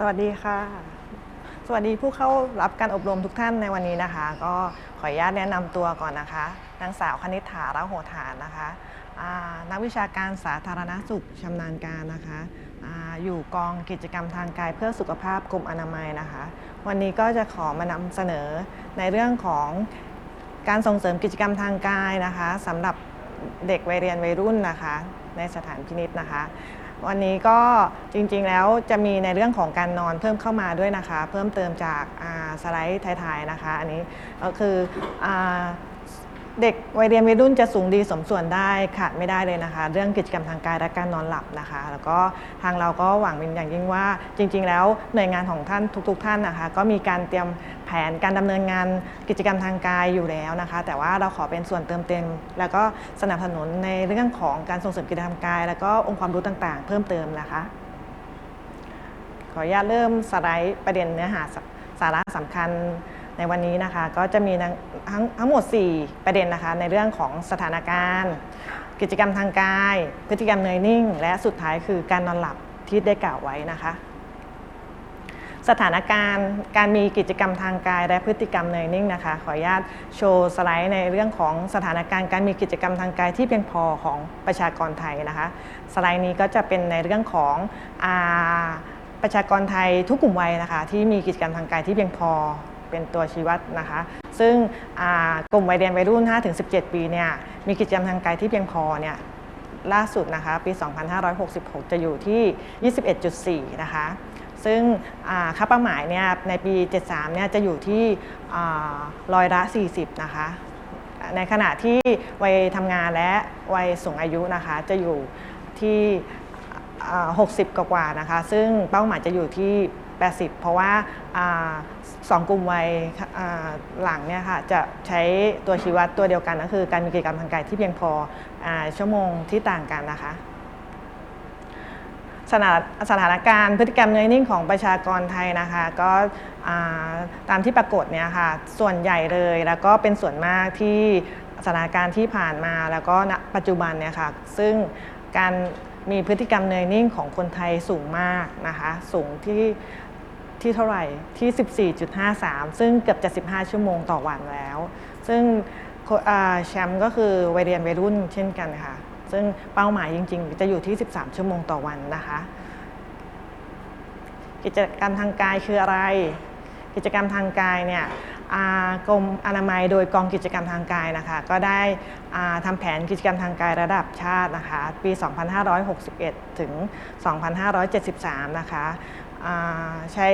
สวัสดีค่ะ สวัสดีผู้เข้ารับการอบรมทุกท่านในวันนี้นะคะ ก็ขออนุญาตแนะนำตัวก่อนนะคะ นางสาวคณิษฐาระโหฐานนะคะนักวิชาการสาธารณสุขชำนาญการนะคะออยู่กองกิจกรรมทางกายเพื่อสุขภาพกรมอนามัยนะคะ วันนี้ก็จะขอมานำเสนอในเรื่องของการส่งเสริมกิจกรรมทางกายนะคะสำหรับเด็กวัยเรียนวัยรุ่นนะคะ ในสถานพินิษนะคะ วันนี้ก็จริงๆแล้วจะมีในเรื่องของการนอนเพิ่มเข้ามาด้วยนะคะ เพิ่มเติมจากาสไลด์ท้ายๆนะคะ อันนี้ก็คืออเด็กวัยเรียนวัยรุ่นจะสูงดีสมส่วนได้ขาดไม่ได้เลยนะคะ เรื่องกิจกรรมทางกายและการนอนหลับนะคะ แล้วก็ทางเราก็หวังเป็นอย่างยิ่งว่า จริง ๆ แล้วหน่วยงานของท่านทุก ๆ ท่านนะคะ ก็มีการเตรียม แผนการดำเนินงานกิจกรรมทางกายอยู่แล้วนะคะ แต่ว่าเราขอเป็นส่วนเติมเต็ม แล้วก็สนับสนุนในเรื่องของการส่งเสริมกิจกรรมกาย แล้วก็องค์ความรู้ต่างๆ เพิ่มเติมนะคะ ขออนุญาตเริ่มสไลด์ประเด็นเนื้อหาสสาระสำคัญในวันนี้นะคะก็จะมีทั้งทั้งทั้งหมด 4 ประเด็นนะคะในเรื่องของสถานการณ์ กิจกรรมทางกาย พฤติกรรมเนยนิ่ง และสุดท้ายคือการนอนหลับที่ได้กล่าวไว้นะคะ สถานการณ์การมีกิจกรรมทางกายและพฤติกรรมเนยนิ่งนะคะ ขออนุญาตโชว์สไลด์ในเรื่องของสถานการณ์การมีกิจกรรมทางกายที่เพียงพอของประชากรไทยนะคะ สไลด์นี้ก็จะเป็นในเรื่องของอประชากรไทยทุกกลุ่มวัยนะคะที่มีกิจกรรมทางกายที่เพียงพอเป็นตัวชี้วัดนะคะ ซึ่งกลุ่มวัยเรียนวัยรุ่น 5-17 ปีเนี่ยมีกิจกรรมทางกายที่เพียงพอเนี่ยล่าสุดนะคะปี 2566 จะอยู่ที่ 21.4 นะคะ ซึ่งค่าเป้าหมายเนี่ยในปี 73เนี่ยจะอยู่ที่ร้อยละ 40 นะคะ ในขณะที่วัยทำงานและวัยสูงอายุนะคะจะอยู่ที่อ่า60 กว่าๆนะคะ ซึ่งเป้าหมายจะอยู่ที่ 80 เพราะว่าสองกลุ่มวัยหลังเนี่ยค่ะจะใช้ตัวชี้วัดตัวเดียวกันก็คือการมีกิจกรรมทางกายที่เพียงพออชั่วโมงที่ต่างกันนะคะ สถานสถานการณ์พฤติกรรมเนยนิ่งของประชากรไทยนะคะ ก็ตามที่ปรากฏเนี่ยค่ะส่วนใหญ่เลยแล้วก็เป็นส่วนมากที่สถานการณ์ที่ผ่านมาแล้วก็ณปัจจุบันเนี่ยค่ะซึ่งการมีพฤติกรรมเนยนิ่งของคนไทยสูงมากนะคะสูงที่ที่เท่าไหร่ที่ 14.53 ซึ่งเกือบจะ15 ชั่วโมงต่อวันแล้ว ซึ่งแชมป์ก็คือวัยเรียนวัยรุ่นเช่นกันค่ะ ซึ่งเป้าหมายจริง ๆ จะอยู่ที่ 13 ชั่วโมงต่อวันนะคะ กิจกรรมทางกายคืออะไร กิจกรรมทางกายเนี่ยกรมอนามัยโดยกองกิจกรรมทางกายนะคะ ก็ได้อ่าทำแผนกิจกรรมทางกายระดับชาตินะคะ ปี 2561 ถึง 2573 นะคะ ใช้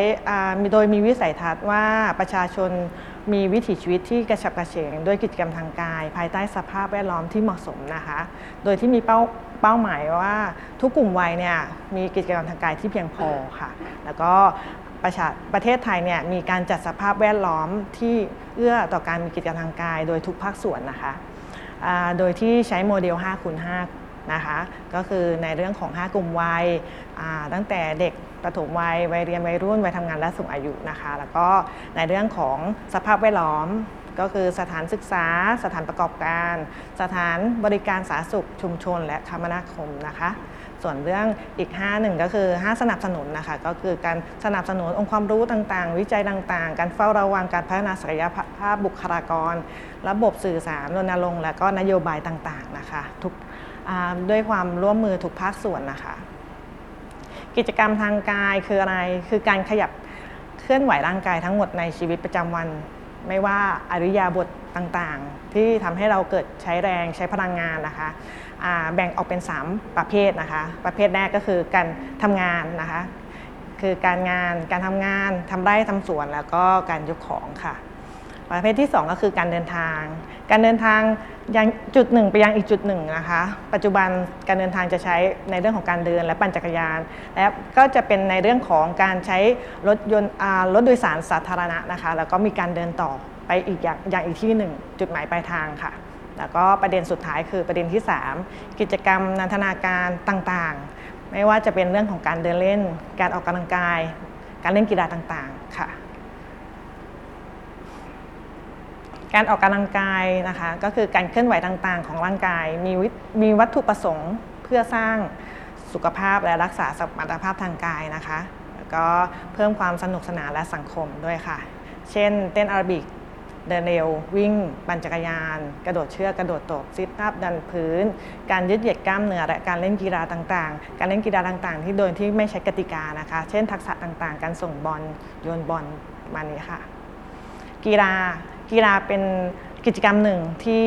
มีโดยมีวิสัยทัศน์ว่าประชาชนมีวิถีชีวิตที่กระฉับกระเฉงด้วยกิจกรรมทางกาย ภายใต้สภาพแวดล้อมที่เหมาะสมนะคะ โดยที่มีเป้าเป้าหมายว่าทุกกลุ่มวัยเนี่ยมีกิจกรรมทางกายที่เพียงพอค่ะ แล้วก็ประชาประเทศไทยเนี่ยมีการจัดสภาพแวดล้อมที่เอื้อต่อการมีกิจกรรมทางกาย โดยทุกภาคส่วนนะคะ โดยที่ใช้โมเดล5คูณ5 นะคะก็คือในเรื่องของ 5 กลุ่มวัยตั้งแต่เด็กประถมวัยวัยเรียนวัยรุ่นวัยทำงานและสูงอายุนะคะ แล้วก็ในเรื่องของสภาพแวดล้อมก็คือสถานศึกษา สถานประกอบการ สถานบริการสาธารณสุขชุมชน และคมนาคมนะคะ ส่วนเรื่องอีก5หนึ่งก็คือ 5 สนับสนุนนะคะ ก็คือการสนับสนุนองค์ความรู้ต่างๆ วิจัยต่างๆ การเฝ้าระวังการพัฒนาศักยภาพบุคลากร ระบบสื่อสารรณรงค์และก็นโยบายต่างๆนะคะ ทุก ด้วยความร่วมมือทุกภาคส่วนนะคะ กิจกรรมทางกายคืออะไร คือการขยับเคลื่อนไหวร่างกายทั้งหมดในชีวิตประจำวัน ไม่ว่าอริยาบทต่างๆ ที่ทำให้เราเกิดใช้แรงใช้พลังงานนะคะแบ่งออกเป็น 3 ประเภทนะคะ ประเภทแรกก็คือการทำงานนะคะ คือการงานการทำงานทำไร่ทำสวนแล้วก็การยกของค่ะ ประเภทที่ 2 ก็คือการเดินทาง การเดินทาง ยังจุดหนึ่งไปยังอีกจุดหนึ่งนะคะ ปัจจุบันการเดินทางจะใช้ในเรื่องของการเดินและปั่นจักรยาน และก็จะเป็นในเรื่องของการใช้รถยนต์รถโดยสารสาธารณะนะคะ แล้วก็มีการเดินต่อไปอีกอย่างอย่างอีกที่หนึ่งจุดหมายปลายทางค่ะ แล้วก็ประเด็นสุดท้ายคือประเด็นที่ 3 กิจกรรมนันทนาการต่างๆ ไม่ว่าจะเป็นเรื่องของการเดินเล่น การออกกำลังกาย การเล่นกีฬาต่างๆ ค่ะ การออกกำลังกายนะคะก็คือการเคลื่อนไหวต่างๆ ของร่างกาย มีวิมีวัตถุประสงค์เพื่อสร้างสุขภาพและรักษาสมรรถภาพทางกายนะคะแล้วก็เพิ่มความสนุกสนานและสังคมด้วยค่ะ เช่น เต้นอาราบิกเดินเร็ว วิ่ง ปั่นจักรยาน กระโดดเชือกกระโดดตบซิทอัพดันพื้น การยืดเหยียดกล้ามเนื้อและการเล่นกีฬาต่างๆ การเล่นกีฬาต่างๆ ที่โดยที่ไม่ใช้กติกานะคะ เช่น ทักษะต่างๆ การส่งบอลโยนบอลประมาณนี้ค่ะ กีฬา กีฬาเป็นกิจกรรมหนึ่งที่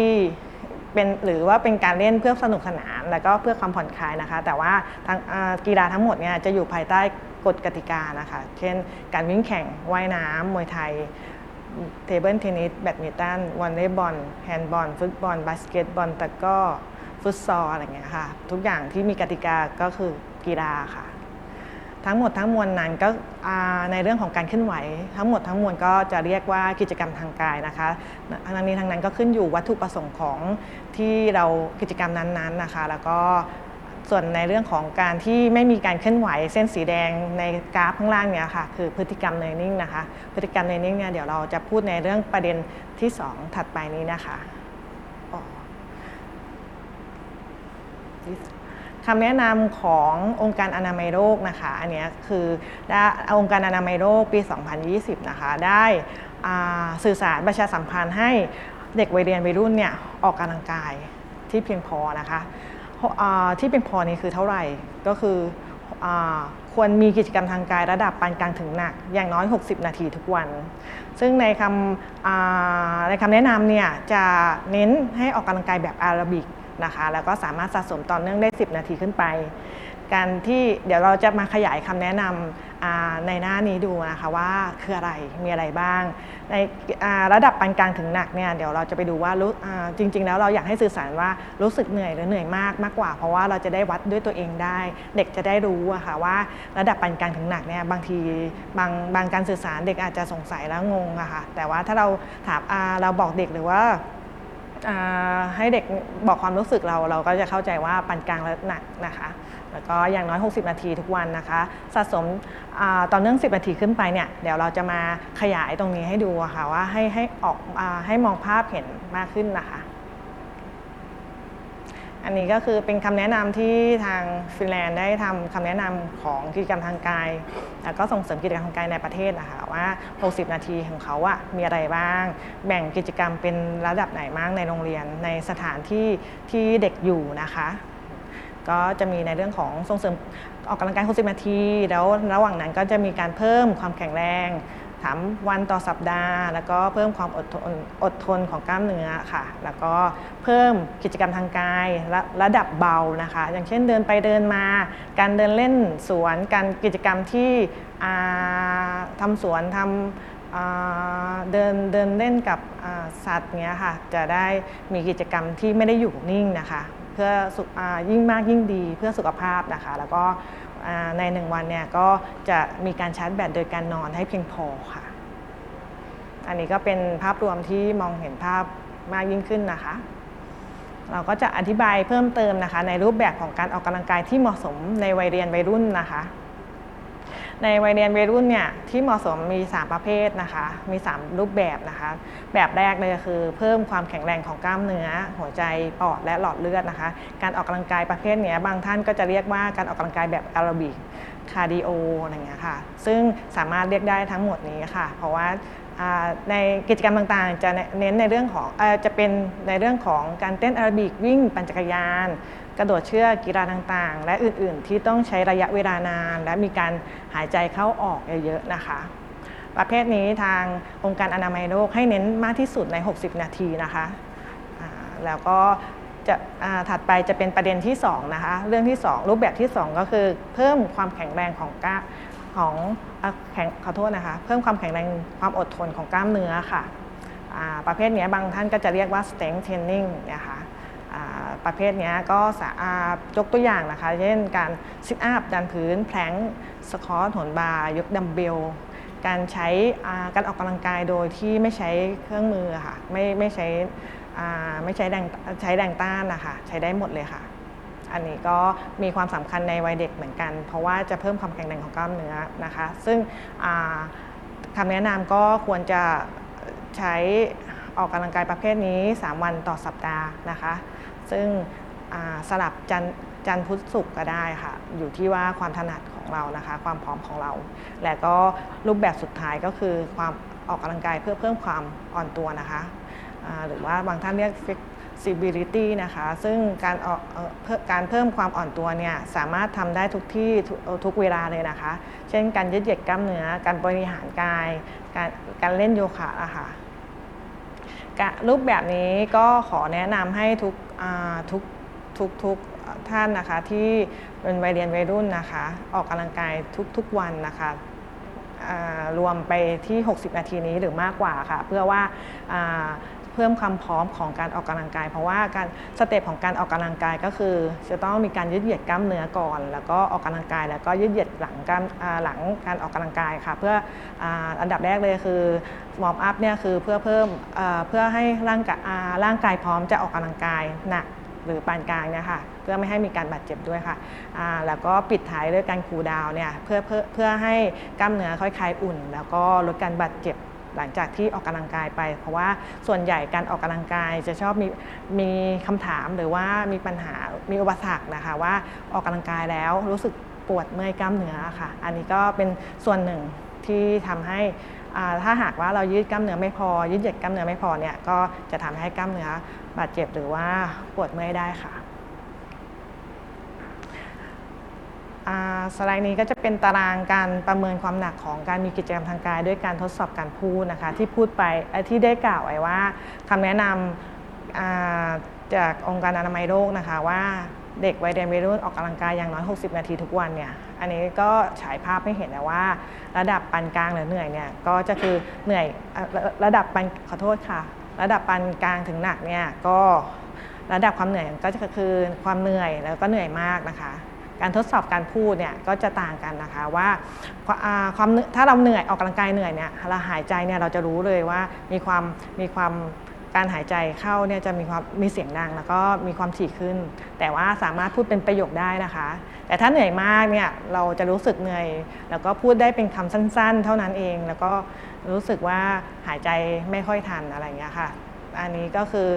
เป็นหรือว่าเป็นการเล่นเพื่อสนุกสนาน แล้วก็เพื่อความผ่อนคลายนะคะ แต่ว่าทั้งกีฬาทั้งหมดเนี่ยจะอยู่ภายใต้กฎกติกานะคะ เช่น การวิ่งแข่งว่ายน้ำมวยไทยเทเบิลเทนนิสแบดมินตันวอลเลย์บอลแฮนด์บอลฟุตบอลบาสเกตบอลตะก้อฟุตซอลอะไรเงี้ยค่ะ ทุกอย่างที่มีกติกาก็คือกีฬาค่ะ ทั้งหมดทั้งมวลนั้นก็ในเรื่องของการเคลื่อนไหว ทั้งหมดทั้งมวลก็จะเรียกว่ากิจกรรมทางกายนะคะทั้งนี้ทั้งนั้นก็ขึ้นอยู่วัตถุประสงค์ของที่เรากิจกรรมนั้นๆนะคะ แล้วก็ส่วนในเรื่องของการที่ไม่มีการเคลื่อนไหวเส้นสีแดงในกราฟข้างล่างเนี่ยค่ะคือพฤติกรรมเนนิ่งนะคะ พฤติกรรมเนนิ่งเนี่ยเดี๋ยวเราจะพูดในเรื่องประเด็นที่ 2 ถัดไปนี้นะคะ คำแนะนำขององค์การอนามัยโลกนะคะ อันนี้คือได้องค์การอนามัยโลกปี 2020 นะคะ ได้สื่อสารประชาสัมพันธ์ให้เด็กวัยเรียนวัยรุ่นเนี่ยออกกำลังกายที่เพียงพอนะคะที่เพียงพอนี้คือเท่าไหร่ก็คืออควรมีกิจกรรมทางกายระดับปานกลางถึงหนัก อย่างน้อย 60 นาทีทุกวัน ซึ่งในคำในคำแนะนำเนี่ยจะเน้นให้ออกกำลังกายแบบอาราบิก นะคะ แล้วก็สามารถสะสมต่อเนื่องได้ 10 นาทีขึ้นไป การที่เดี๋ยวเราจะมาขยายคำแนะนำอ่าในหน้านี้ดูนะคะว่าคืออะไรมีอะไรบ้าง ในระดับปานกลางถึงหนักเนี่ยเดี๋ยวเราจะไปดูว่ารู้จริง ๆ แล้วเราอยากให้สื่อสารว่ารู้สึกเหนื่อยหรือเหนื่อยมากมากกว่า เพราะว่าเราจะได้วัดด้วยตัวเองได้ เด็กจะได้รู้อะค่ะว่าระดับปานกลางถึงหนักเนี่ยบางทีบางบางการสื่อสารเด็กอาจจะสงสัยแล้วงงอะค่ะแต่ว่าถ้าเราถามเราบอกเด็กหรือว่า ให้เด็กบอกความรู้สึกเราเราก็จะเข้าใจว่าปานกลางและหนักนะคะ แล้วก็อย่างน้อย 60 นาทีทุกวันนะคะ สะสมต่อเนื่อง 10 นาทีขึ้นไปเนี่ยเดี๋ยวเราจะมาขยายตรงนี้ให้ดูะค่ะว่าให้ให้ออกอให้มองภาพเห็นมากขึ้นนะคะ อันนี้ก็คือเป็นคำแนะนำที่ทางฟินแลนด์ได้ทำคำแนะนำของกิจกรรมทางกาย แล้วก็ส่งเสริมกิจกรรมทางกายในประเทศนะคะว่า 60 นาทีของเขาอะมีอะไรบ้าง แบ่งกิจกรรมเป็นระดับไหนบ้างในโรงเรียนในสถานที่ที่เด็กอยู่นะคะก็จะมีในเรื่องของส่งเสริมออกกำลังกาย60นาที แล้วระหว่างนั้นก็จะมีการเพิ่มความแข็งแรง ถามวันต่อสัปดาห์ แล้วก็เพิ่มความอดทนอดทนของกล้ามเนื้อค่ะ แล้วก็เพิ่มกิจกรรมทางกายระระดับเบานะคะ อย่างเช่นเดินไปเดินมา การเดินเล่นสวนการกิจกรรมที่ทำสวนทำเดินเดินเล่นกับสัตว์เนี้ยค่ะ จะได้มีกิจกรรมที่ไม่ได้อยู่นิ่งนะคะ เพื่ออยิ่งมากยิ่งดีเพื่อสุขภาพนะคะ แล้วก็ ในหนึ่งวันเนี่ยก็จะมีการชาร์จแบตโดยการนอนให้เพียงพอค่ะ อันนี้ก็เป็นภาพรวมที่มองเห็นภาพมากยิ่งขึ้นนะคะ เราก็จะอธิบายเพิ่มเติมนะคะ ในรูปแบบของการออกกำลังกายที่เหมาะสมในวัยเรียนวัยรุ่นนะคะ ในวัยเรียนวัยรุ่นเนี่ยที่เหมาะสมมี 3 ประเภทนะคะ มี 3 รูปแบบนะคะ แบบแรกเลยก็คือ เพิ่มความแข็งแรงของกล้ามเนื้อ หัวใจปอดและหลอดเลือดนะคะ การออกกำลังกายประเภทนี้บางท่านก็จะเรียกว่าการออกกำลังกายแบบแอโรบิกคาร์ดิโออะไรเงี้ยค่ะซึ่งสามารถเรียกได้ทั้งหมดนี้ค่ะ เพราะว่าในกิจกรรมต่างๆ จะเน้นในเรื่องของอจะเป็นในเรื่องของการเต้นแอโรบิกวิ่งปั่นจักรยาน กระโดดเชือกกีฬาต่างๆ และอื่นๆ ที่ต้องใช้ระยะเวลานาน และมีการหายใจเข้าออกเยอะๆนะคะ ประเภทนี้ทางองค์การอนามัยโลกให้เน้นมากที่สุดใน 60 นาทีนะคะแล้วก็จะถัดไปจะเป็นประเด็นที่2นะคะเรื่องที่ 2 รูปแบบที่ 2 ก็คือเพิ่มความแข็งแรงของกล้าของแข็งขอโทษนะคะ เพิ่มความแข็งแรงความอดทนของกล้ามเนื้อค่ะประเภทนี้บางท่านก็จะเรียกว่า strength training นะคะ ประเภทนี้ก็สาอ่ายกตัวอย่างนะคะ เช่นการซิทอัพดันพื้น แพลงสคอตโหนบาร์ยกดัมเบล การใช้การออกกำลังกายโดยที่ไม่ใช้เครื่องมือค่ะไม่ไม่ใช้ไม่ใช้แรงใช้แรงต้านนะคะใช้ได้หมดเลยค่ะ อันนี้ก็มีความสำคัญในวัยเด็กเหมือนกัน เพราะว่าจะเพิ่มความแข็งแรงของกล้ามเนื้อนะคะ ซึ่งอ่าคำแนะนำก็ควรจะใช้ออกกำลังกายประเภทนี้ 3 วันต่อสัปดาห์นะคะ ซึ่งสลับจันจันทร์พุธศุกร์ก็ได้ค่ะ อยู่ที่ว่าความถนัดของเรานะคะ ความพร้อมของเรา และก็รูปแบบสุดท้ายก็คือความออกกำลังกายเพื่อเพิ่มความอ่อนตัวนะคะ หรือว่าบางท่านเรียก flexibility นะคะ ซึ่งการออกเอ่อเพิ่มการเพิ่มความอ่อนตัวเนี่ยสามารถทำได้ทุกที่ทุกเวลาเลยนะคะ เช่นการยืดเหยียดกล้ามเนื้อ การบริหารกาย การการเล่นโยคะอะค่ะกะรูปแบบนี้ก็ขอแนะนำให้ทุก ทุกทุกทุกท่านนะคะที่เป็นวัยเรียนวัยรุ่นนะคะ ออกกำลังกายทุกๆวันนะคะรวมไปที่ 60 นาทีนี้หรือมากกว่าค่ะ เพื่อว่า เพิ่มความพร้อมของการออกกำลังกาย เพราะว่าการสเต็ปของการออกกำลังกายก็คือ จะต้องมีการยืดเหยียดกล้ามเนื้อก่อน แล้วก็ออกกำลังกาย แล้วก็ยืดเหยียดหลังการหลังการออกกำลังกายค่ะ เพื่ออ,อันดับแรกเลยคือวอร์มอัพเนี่ยคือเพื่อเพิ่มเพื่อให้ร่างกายร่างกายพร้อมจะออกกำลังกายหนักหรือปานกลางเนี่ยค่ะเพื่อไม่ให้มีการบาดเจ็บด้วยค่ะแล้วก็ปิดท้ายด้วยการคูลดาวน์เนี่ยเพื่อเพื่อเพื่อให้กล้ามเนื้อค่อยคลายอุ่น แล้วก็ลดการบาดเจ็บ หลังจากที่ออกกำลังกายไป เพราะว่าส่วนใหญ่การออกกำลังกายจะชอบมีมีคำถามหรือว่ามีปัญหามีอุปสรรคนะคะว่าออกกำลังกายแล้วรู้สึกปวดเมื่อยกล้ามเนื้อค่ะ อันนี้ก็เป็นส่วนหนึ่งที่ทำให้อ่าถ้าหากว่าเรายืดกล้ามเนื้อไม่พอ ยืดเหยียดกล้ามเนื้อไม่พอเนี่ยก็จะทำให้กล้ามเนื้อบาดเจ็บหรือว่าปวดเมื่อยได้ค่ะ อ่า สไลด์นี้ก็จะเป็นตารางการประเมินความหนักของการมีกิจกรรมทางกาย ด้วยการทดสอบการพูดนะคะที่พูดไปที่ได้กล่าวไว้ว่าคำแนะนำอ่าจากองค์การอนามัยโลกนะคะว่าเด็กวัยเรียนวัยรุ่นออกกำลังกายอย่างน้อย 60 นาทีทุกวันเนี่ย อันนี้ก็ฉายภาพให้เห็นนะว่า ระดับปานกลางหรือเหนื่อยเนี่ยก็จะคือเหนื่อยระระดับปานขอโทษค่ะ ระดับปานกลางถึงหนักเนี่ยก็ระดับความเหนื่อยก็จะคือความเหนื่อยแล้วก็เหนื่อยมากนะคะ การทดสอบการพูดเนี่ยก็จะต่างกันนะคะว่าความถ้าเราเหนื่อยออกกำลังกายเหนื่อยเนี่ยเราหายใจเนี่ยเราจะรู้เลยว่ามีความมีความการหายใจเข้าเนี่ยจะมีความมีเสียงดังแล้วก็มีความถี่ขึ้น แต่ว่าสามารถพูดเป็นประโยคได้นะคะ แต่ถ้าเหนื่อยมากเนี่ยเราจะรู้สึกเหนื่อยแล้วก็พูดได้เป็นคำสั้น ๆ เท่านั้นเอง แล้วก็รู้สึกว่าหายใจไม่ค่อยทันอะไรอย่างเงี้ยค่ะ อันนี้ก็คือ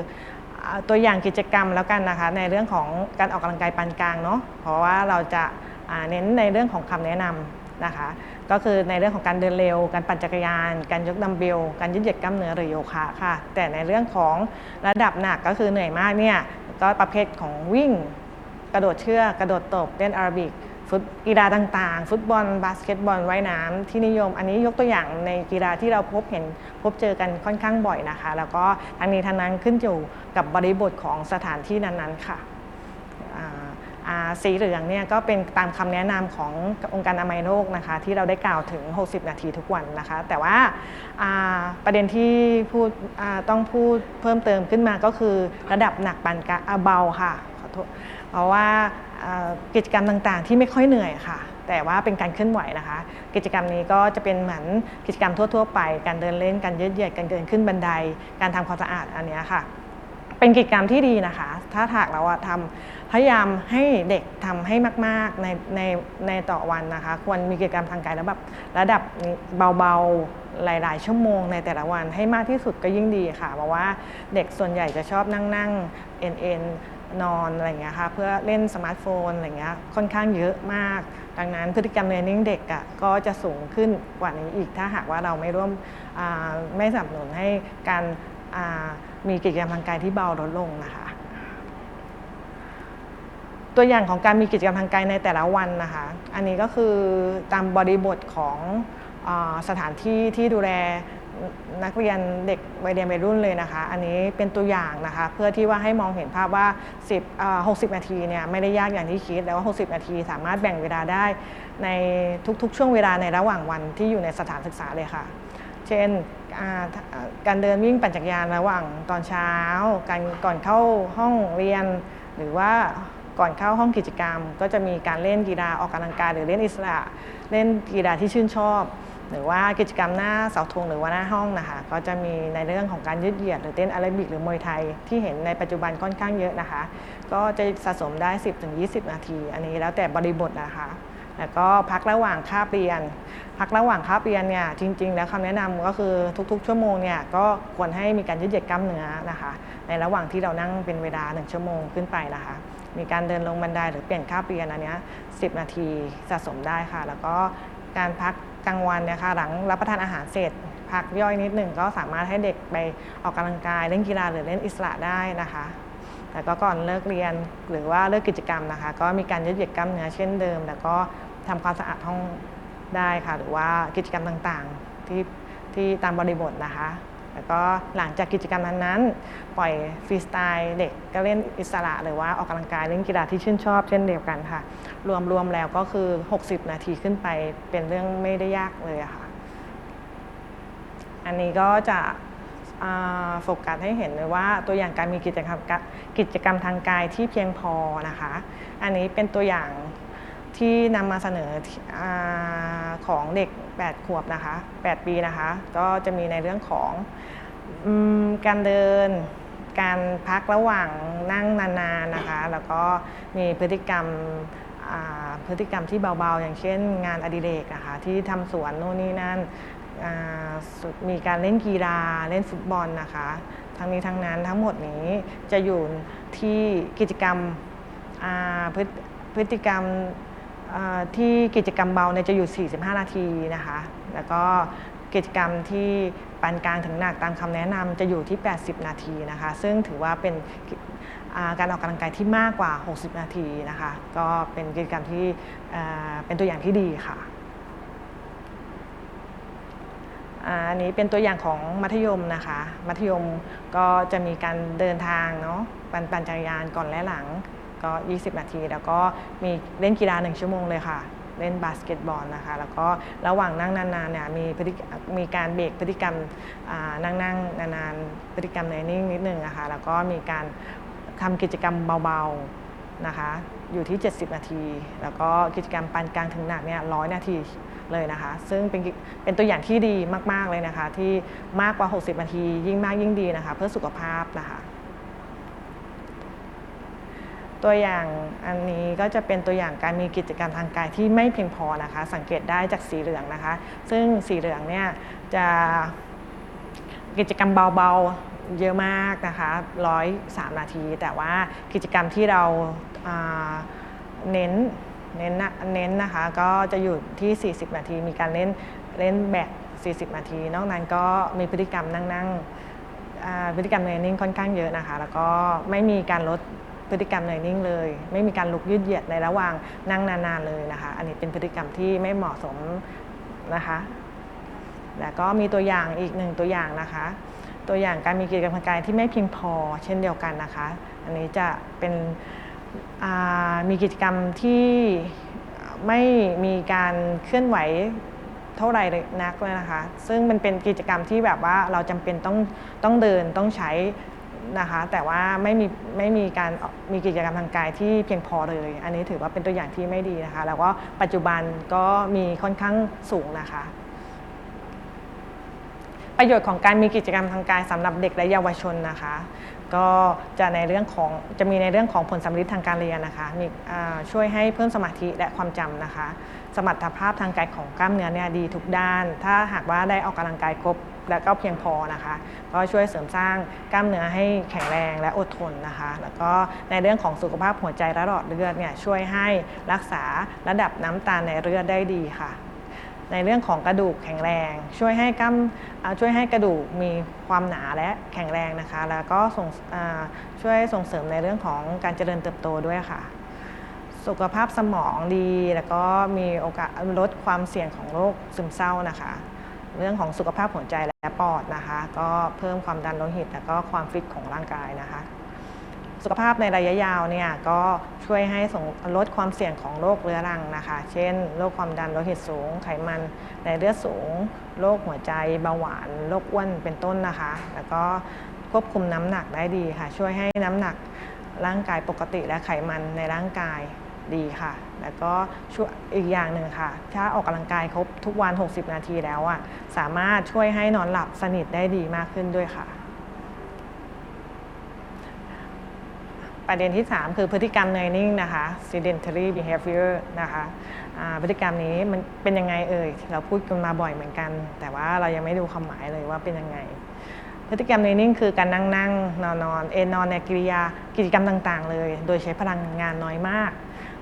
ตัวอย่างกิจกรรมแล้วกันนะคะ ในเรื่องของการออกกำลังกายปานกลางเนาะเพราะว่าเราจะเน้นในเรื่องของคำแนะนำนะคะ ก็คือในเรื่องของการเดินเร็ว การปั่นจักรยาน การยกดัมเบล การยืดเหยียดกล้ามเนื้อหรือโยคะค่ะ แต่ในเรื่องของระดับหนักก็คือเหนื่อยมากเนี่ยก็ประเภทของวิ่ง กระโดดเชือกกระโดดตบเล่นอาราบิก ฟุตกีฬาต่างๆ ฟุตบอล บาสเกตบอลว่ายน้ำที่นิยม อันนี้ยกตัวอย่างในกีฬาที่เราพบเห็นพบเจอกันค่อนข้างบ่อยนะคะ แล้วก็ทั้งนี้ทั้งนั้นขึ้นอยู่กับบริบทของสถานที่นั้นๆค่ะสีเหลืองเนี่ยก็เป็นตามคำแนะนำขององค์การอนามัยโลกนะคะ ที่เราได้กล่าวถึง 60 นาทีทุกวันนะคะ แต่ว่าาประเด็นที่พูดต้องพูดเพิ่มเติมขึ้นมาก็คือระดับหนักปานกลางเบาค่ะขอโทษเพราะว่า กิจกรรมต่างๆ ที่ไม่ค่อยเหนื่อยค่ะ แต่ว่าเป็นการเคลื่อนไหวนะคะ กิจกรรมนี้ก็จะเป็นเหมือนกิจกรรมทั่ว ๆ ไป การเดินเล่นการยืดเหยียดการเดินขึ้นบันได การทำความสะอาดอันนี้ค่ะ เป็นกิจกรรมที่ดีนะคะ ถ้าหากเราทำพยายามให้เด็กทำให้มาก ๆ ในในในต่อวันนะคะ ควรมีกิจกรรมทางกายแล้วแบบระดับเบาๆหลาย ๆ ชั่วโมงในแต่ละวันให้มากที่สุดก็ยิ่งดีค่ะ เพราะว่าเด็กส่วนใหญ่จะชอบนั่งนั่งเอ็นเอ็น นอนอะไรเงี้ยค่ะเพื่อเล่นสมาร์ทโฟนอะไรเงี้ยค่อนข้างเยอะมาก ดังนั้นพฤติกรรมเรียนรู้เด็กอะก็จะสูงขึ้นกว่านี้อีกถ้าหากว่าเราไม่ร่วมไม่สนับสนุนให้การมีกิจกรรมทางกายที่เบาลดลงนะคะตัวอย่างของการมีกิจกรรมทางกายในแต่ละวันนะคะ อันนี้ก็คือตามบริบทของอสถานที่ที่ดูแล นักเรียนเด็กวัยเรียนวัยรุ่นเลยนะคะ อันนี้เป็นตัวอย่างนะคะ เพื่อที่ว่าให้มองเห็นภาพว่า 10 60 นาทีเนี่ยไม่ได้ยากอย่างที่คิด แล้วว่า 60 นาทีสามารถแบ่งเวลาได้ในทุกๆ ช่วงเวลาในระหว่างวันที่อยู่ในสถานศึกษาเลยค่ะ เช่นการเดินวิ่งปั่นจักรยานระหว่างตอนเช้า การก่อนเข้าห้องเรียน หรือว่าก่อนเข้าห้องกิจกรรม ก็จะมีการเล่นกีฬาออกกำลังกายหรือเล่นอิสระ เล่นกีฬาที่ชื่นชอบ หรือว่ากิจกรรมหน้าเสาธงหรือว่าหน้าห้องนะคะ ก็จะมีในเรื่องของการยืดเหยียดหรือเต้นอาราบิกหรือมวยไทย ที่เห็นในปัจจุบันค่อนข้างเยอะนะคะ ก็จะสะสมได้ 10-20 นาที อันนี้แล้วแต่บริบทนะคะ แล้วก็พักระหว่างคาบเรียน พักระหว่างคาบเรียนเนี่ยจริง ๆ แล้วคำแนะนำก็คือทุกๆ ชั่วโมงเนี่ยก็ควรให้มีการยืดเหยียดกล้ามเนื้อนะคะ ในระหว่างที่เรานั่งเป็นเวลา 1 ชั่วโมงขึ้นไปนะคะมีการเดินลงบันไดหรือเปลี่ยนคาบเรียนอันนี้ย10 นาทีสะสมได้ค่ะ แล้วก็การพัก กลางวันเนี่ยค่ะหลังรับประทานอาหารเสร็จ พักย่อยนิดหนึ่งก็สามารถให้เด็กไปออกกำลังกายเล่นกีฬาหรือเล่นอิสระได้นะคะแล้วก็ก่อนเลิกเรียนหรือว่าเลิกกิจกรรมนะคะ ก็มีการยืดเหยียดกล้ามเนื้อเช่นเดิม แล้วก็ทำความสะอาดห้องได้ค่ะ หรือว่ากิจกรรมต่างๆที่ที่ตามบริบทนะคะแล้วก็หลังจากกิจกรรมนั้นๆ ปล่อยฟรีสไตล์เด็กก็เล่นอิสระหรือว่าออกกำลังกายเล่นกีฬาที่ชื่นชอบเช่นเดียวกันค่ะ รวมๆแล้วก็คือ 60 นาทีขึ้นไปเป็นเรื่องไม่ได้ยากเลยค่ะ อันนี้ก็จะโฟกัสให้เห็นเลยว่าตัวอย่างการมีกิจกรรมกิจกรรมทางกายที่เพียงพอนะคะ อันนี้เป็นตัวอย่างที่นำมาเสนออของเด็ก 8 ขวบนะคะ 8 ปีนะคะ ก็จะมีในเรื่องของอการเดิน การพักระหว่างนั่งนานๆนะคะ แล้วก็มีพฤติกรรม พฤติกรรมที่เบาๆ อย่างเช่น งานอดิเรกนะคะที่ทำสวนโน่นนี่นั่นมีการเล่นกีฬาเล่นฟุตบอลนะคะ ทั้งนี้ทั้งนั้นทั้งหมดนี้จะอยู่ที่กิจกรรมพฤติพฤติกรรมที่กิจกรรมเบาเนี่ยจะอยู่ 45 นาทีนะคะ แล้วก็กิจกรรมที่ปานกลางถึงหนักตามคำแนะนำจะอยู่ที่ 80 นาทีนะคะ ซึ่งถือว่าเป็น การออกกำลังกายที่มากกว่า 60 นาทีนะคะ ก็เป็นกิจกรรมที่เป็นตัวอย่างที่ดีค่ะอันนี้เป็นตัวอย่างของมัธยมนะคะ มัธยมก็จะมีการเดินทางเนาะปั่นปั่นจักรยานก่อนและหลังก็ 20 นาที แล้วก็มีเล่นกีฬา 1 ชั่วโมงเลยค่ะ เล่นบาสเกตบอลนะคะ แล้วก็ระหว่างนั่งนานๆเนี่ยมีพฤติมีการเบรกพฤติกรรมนั่งนั่งนานๆพฤติกรรมเนนิ่งนิดนึงนะคะ แล้วก็มีการ ทำกิจกรรมเบาๆนะคะอยู่ที่ 70 นาที แล้วก็กิจกรรมปานกลางถึงหนักเนี่ยร้อยนาทีเลยนะคะ ซึ่งเป็นเป็นตัวอย่างที่ดีมากๆเลยนะคะ ที่มากกว่า 60 นาที ยิ่งมากยิ่งดีนะคะ เพื่อสุขภาพนะคะ ตัวอย่างอันนี้ก็จะเป็นตัวอย่างการมีกิจกรรมทางกายที่ไม่เพียงพอนะคะ สังเกตได้จากสีเหลืองนะคะ ซึ่งสีเหลืองเนี่ยจะกิจกรรมเบาๆ เยอะมากนะคะร้อยสามนาที แต่ว่ากิจกรรมที่เราเน้นเน้นนะเน้นนะคะก็จะอยู่ที่ 40 นาที มีการเล่นเล่นแบด40 นาที นอกนั้นก็มีพฤติกรรมนั่งๆอ่าพฤติกรรมเนนิ่งค่อนข้างเยอะนะคะ แล้วก็ไม่มีการลดพฤติกรรมเนนิ่งเลย ไม่มีการลุกยืดเหยียดในระหว่างนั่งนานๆเลยนะคะ อันนี้เป็นพฤติกรรมที่ไม่เหมาะสมนะคะ แล้วก็มีตัวอย่างอีกหนึ่งตัวอย่างนะคะ ตัวอย่างการมีกิจกรรมทางกายที่ไม่เพียงพอเช่นเดียวกันนะคะ อันนี้จะเป็นมีกิจกรรมที่ไม่มีการเคลื่อนไหวเท่าไหร่นักเลยนะคะ ซึ่งมันเป็นกิจกรรมที่แบบว่าเราจำเป็นต้องต้องเดินต้องใช้นะคะ แต่ว่าไม่มีไม่มีการมีกิจกรรมทางกายที่เพียงพอเลย อันนี้ถือว่าเป็นตัวอย่างที่ไม่ดีนะคะ แล้วก็ปัจจุบันก็มีค่อนข้างสูงนะคะ ประโยชน์ของการมีกิจกรรมทางกายสำหรับเด็กและเยาวชนนะคะ ก็จะในเรื่องของจะมีในเรื่องของผลสำลิดทางการเรียนนะคะมีช่วยให้เพิ่มสมาธิและความจำนะคะ สมรรถภาพทางกายของกล้ามเนื้อเนี่ยดีทุกด้าน ถ้าหากว่าได้ออกกำลังกายครบและก็เพียงพอนะคะก็ช่วยเสริมสร้างกล้ามเนื้อให้แข็งแรงและอดทนนะคะ แล้วก็ในเรื่องของสุขภาพหัวใจและหลอดเลือดเนี่ยช่วยให้รักษาระดับน้ำตาลในเลือดได้ดีค่ะ ในเรื่องของกระดูกแข็งแรง ช่วยให้กล้ามช่วยให้กระดูกมีความหนาและแข็งแรงนะคะ แล้วก็ส่งช่วยส่งเสริมในเรื่องของการเจริญเติบโตด้วยค่ะ สุขภาพสมองดี แล้วก็มีโอกาสลดความเสี่ยงของโรคซึมเศร้านะคะ เรื่องของสุขภาพหัวใจและปอดนะคะ ก็เพิ่มความดันโลหิต แล้วก็ความฟิตของร่างกายนะคะ สุขภาพในระยะยาวเนี่ยก็ช่วยให้สงลดความเสี่ยงของโรคเรื้อรังนะคะ เช่นโรคความดันโลหิตสูง ไขมันในเลือดสูง โรคหัวใจเบาหวานโรคอ้วนเป็นต้นนะคะ แล้วก็ควบคุมน้ำหนักได้ดีค่ะ ช่วยให้น้ำหนักร่างกายปกติและไขมันในร่างกายดีค่ะ แล้วก็ช่วยอีกอย่างหนึ่งค่ะ ถ้าออกกำลังกายครบทุกวัน 60 นาทีแล้วอะสามารถช่วยให้นอนหลับสนิทได้ดีมากขึ้นด้วยค่ะ ประเด็นที่ 3 คือพฤติกรรมเนยนิ่งนะคะ sedentary behavior นะคะพฤติกรรมนี้มันเป็นยังไงเอ่ยเราพูดกันมาบ่อยเหมือนกัน แต่ว่าเรายังไม่ดูความหมายเลยว่าเป็นยังไง พฤติกรรม learning คือการนั่งนั่งนอนนอนเอนนอนในกิริยากิจกรรมต่างๆ เลย โดยใช้พลังงานน้อยมาก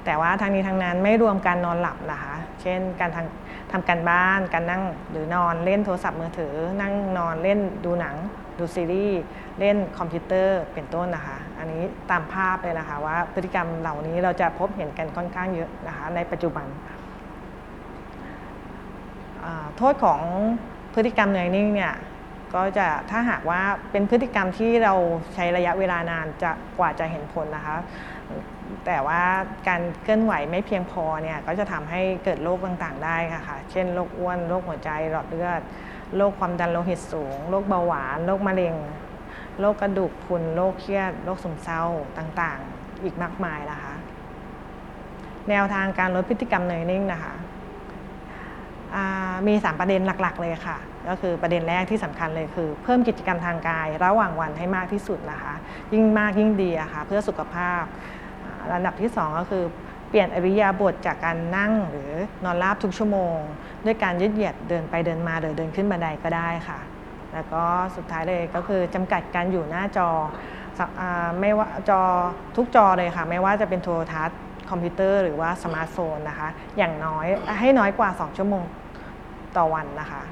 แต่ว่าทางนี้ทางนั้นไม่รวมการนอนหลับนะคะ เช่น การทำทำการบ้าน การนั่งหรือนอนเล่นโทรศัพท์มือถือ นั่งนอนเล่นดูหนัง ดูซีรีส์เล่นคอมพิวเตอร์เป็นต้นนะคะ นนี้ตามภาพเลยนะคะว่าพฤติกรรมเหล่านี้เราจะพบเห็นกันค่อนข้างเยอะนะคะในปัจจุบัน โทษของพฤติกรรมเนยนิ่งเนี่ยก็จะถ้าหากว่าเป็นพฤติกรรมที่เราใช้ระยะเวลานานจะกว่าจะเห็นผลนะคะ แต่ว่าการเคลื่อนไหวไม่เพียงพอเนี่ยก็จะทำให้เกิดโรคต่างๆ ได้ค่ะเช่นโรคอ้วนโรคหัวใจหลอดเลือดโรคความดันโลหิตสูงโรคเบาหวานโรคมะเร็ง โรคกระดูกพรุนโรคเครียดโรคซึมเศร้าต่างๆ อีกมากมายนะคะ แนวทางการลดพฤติกรรมเนยนิ่งนะคะอ่ามี 3 ประเด็นหลักๆ เลยค่ะ ก็คือประเด็นแรกที่สำคัญเลยคือ เพิ่มกิจกรรมทางกาย ระหว่างวันให้มากที่สุดนะคะ ยิ่งมากยิ่งดีอะค่ะเพื่อสุขภาพระดับที่ 2 ก็คือเปลี่ยนอริยาบทจากการนั่งหรือนอนราบทุกชั่วโมง ด้วยการยืดเหยียดเดินไปเดินมาหรือเดินขึ้นบันไดก็ได้ค่ะ แล้วก็สุดท้ายเลยก็คือจำกัดการอยู่หน้าจอไม่ว่าจอทุกจอเลยค่ะ ไม่ว่าจะเป็นโทรทัศน์คอมพิวเตอร์หรือว่าสมาร์ทโฟนนะคะ อย่างน้อยให้น้อยกว่า 2 ชั่วโมงต่อวันนะคะ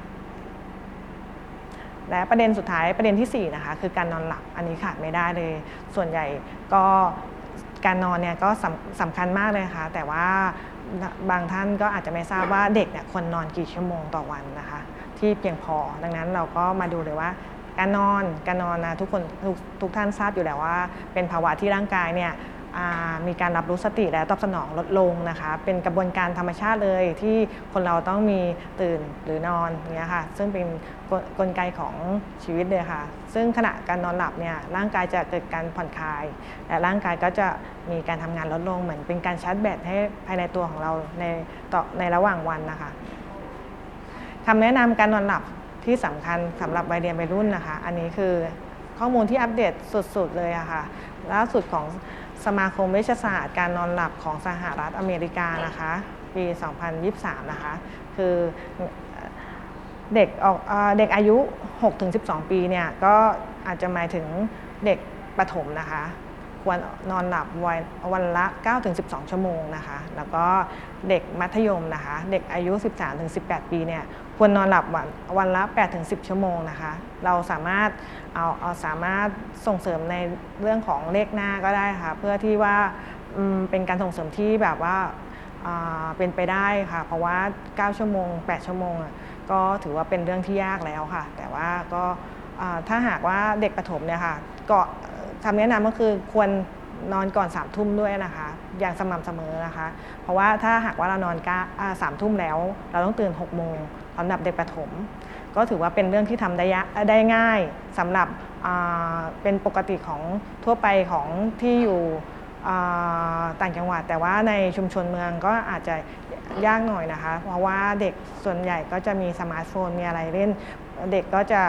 และประเด็นสุดท้ายประเด็นที่ 4 นะคะ คือการนอนหลับอันนี้ขาดไม่ได้เลย ส่วนใหญ่ก็การนอนเนี่ยก็สำสำคัญมากเลยค่ะ แต่ว่าบางท่านก็อาจจะไม่ทราบว่าเด็กเนี่ยควรนอนกี่ชั่วโมงต่อวันนะคะ ที่เพียงพอ ดังนั้นเราก็มาดูเลยว่า การนอนการนอนนะทุกคนทุกทุกท่านทราบอยู่แล้วว่า เป็นภาวะที่ร่างกายเนี่ยมีการรับรู้สติและตอบสนองลดลงนะคะ เป็นกระบวนการธรรมชาติเลยที่คนเราต้องมีตื่นหรือนอนอย่างเงี้ยค่ะ ซึ่งเป็นกลกลไกของชีวิตเลยค่ะ ซึ่งขณะการนอนหลับเนี่ยร่างกายจะเกิดการผ่อนคลาย และร่างกายก็จะมีการทำงานลดลงเหมือนเป็นการชาร์จแบตให้ภายในตัวของเราในต่อในระหว่างวันนะคะ คำแนะนำการนอนหลับที่สำคัญสำหรับวัยเรียนวัยรุ่นนะคะ อันนี้คือข้อมูลที่อัปเดตสุดๆเลยอะค่ะล่าสุดของสมาคมเวชศาสตร์การนอนหลับของสหรัฐอเมริกานะคะปี 2023 นะคะ คือเด็กออกเอ่อเด็กอายุ 6-12 ปีเนี่ยก็อาจจะหมายถึงเด็กประถมนะคะ ควรนอนหลับวันวันละ 9-12 ชั่วโมงนะคะ แล้วก็เด็กมัธยมนะคะ เด็กอายุ 13-18 ปีเนี่ย ควรนอนหลับวันวันละ 8-10 ชั่วโมงนะคะ เราสามารถเอาเอาสามารถส่งเสริมในเรื่องของเลขหน้าก็ได้ค่ะ เพื่อที่ว่าเป็นการส่งเสริมที่แบบว่าอ่าเป็นไปได้ค่ะ เพราะว่า 9 ชั่วโมง 8 ชั่วโมง ก็ถือว่าเป็นเรื่องที่ยากแล้วค่ะ แต่ว่าก็าถ้าหากว่าเด็กประถมเนี่ยค่ะก็คำแนะนำก็คือควรนอนก่อน3ามทุ่มด้วยนะคะ อย่างสม่ำเสมอนะคะ เพราะว่าถ้าหากว่าเรานอนก้าอ่าสามทุ่มแล้ว เราต้องตื่น6กโมง สำหรับเด็กประถม ก็ถือว่าเป็นเรื่องที่ทำได้ยะได้ง่ายสำหรับเป็นปกติของทั่วไปของที่อยู่ต่างจังหวัด แต่ว่าในชุมชนเมืองก็อาจจะยากหน่อยนะคะ เพราะว่าเด็กส่วนใหญ่ก็จะมีสมาร์ทโฟนมีอะไรเล่น เด็กก็จะ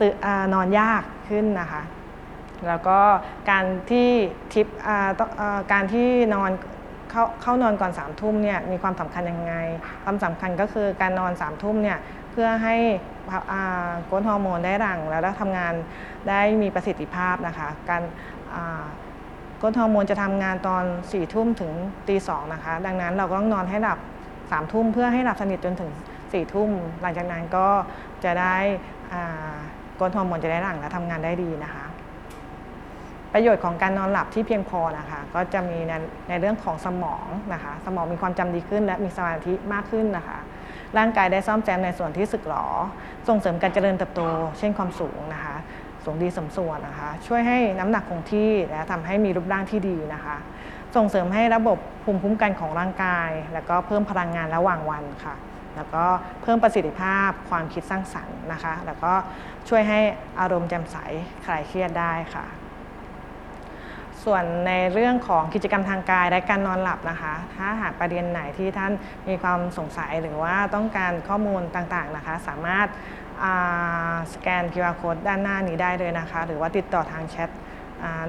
ตื่นอนอนยากขึ้นนะคะ แล้วก็การที่ทิปอ่าต้องอ่าการที่นอน เข้าเข้านอนก่อน3ามทุ่มเนี่ยมีความสำคัญยังไง ความสำคัญก็คือการนอน3ามทุ่มเนี่ยเพื่อให้กรดฮอร์โมนได้หลั่งแล้วทำงานได้มีประสิทธิภาพนะคะ การกรดฮอร์โมนจะทำงานตอน4ี่ทุ่มถึงตีสองนะคะ ดังนั้นเราก็ต้องนอนให้หลับ3ามทุ่มเพื่อให้หลับสนิทจนถึง4ี่ทุ่ม หลังจากนั้นก็จะได้กรดฮอร์โมนจะได้หลั่งและทำงานได้ดีนะคะ ประโยชน์ของการนอนหลับที่เพียงพอนะคะ ก็จะมีในในเรื่องของสมองนะคะ สมองมีความจำดีขึ้น และมีสมาธิมากขึ้นนะคะ ร่างกายได้ซ่อมแซมในส่วนที่สึกหรอ ส่งเสริมการเจริญเติบโต เช่นความสูงนะคะ สูงดีสมส่วนนะคะ ช่วยให้น้ำหนักคงที่และทำให้มีรูปร่างที่ดีนะคะ ส่งเสริมให้ระบบภูมิคุ้มกันของร่างกาย แล้วก็เพิ่มพลังงานระหว่างวันค่ะแล้วก็เพิ่มประสิทธิภาพความคิดสร้างสรรค์นะคะ แล้วก็ช่วยให้อารมณ์แจ่มใสคลายเครียดได้ค่ะ ส่วนในเรื่องของกิจกรรมทางกายและการนอนหลับนะคะ ถ้าหากประเด็นไหนที่ท่านมีความสงสัยหรือว่าต้องการข้อมูลต่างๆนะคะ สามารถสแกน QR code ด้านหน้านี้ได้เลยนะคะ หรือว่าติดต่อทางแชท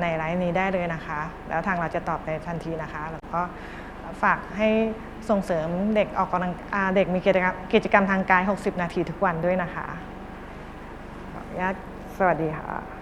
ในไลน์นี้ได้เลยนะคะ แล้วทางเราจะตอบในทันทีนะคะ แล้วก็ฝากให้ส่งเสริมเด็กออกกำลังเด็กมีกิจกรรมกิจกรรมทางกาย 60 นาทีทุกวันด้วยนะคะขออนุญาตสวัสดีค่ะ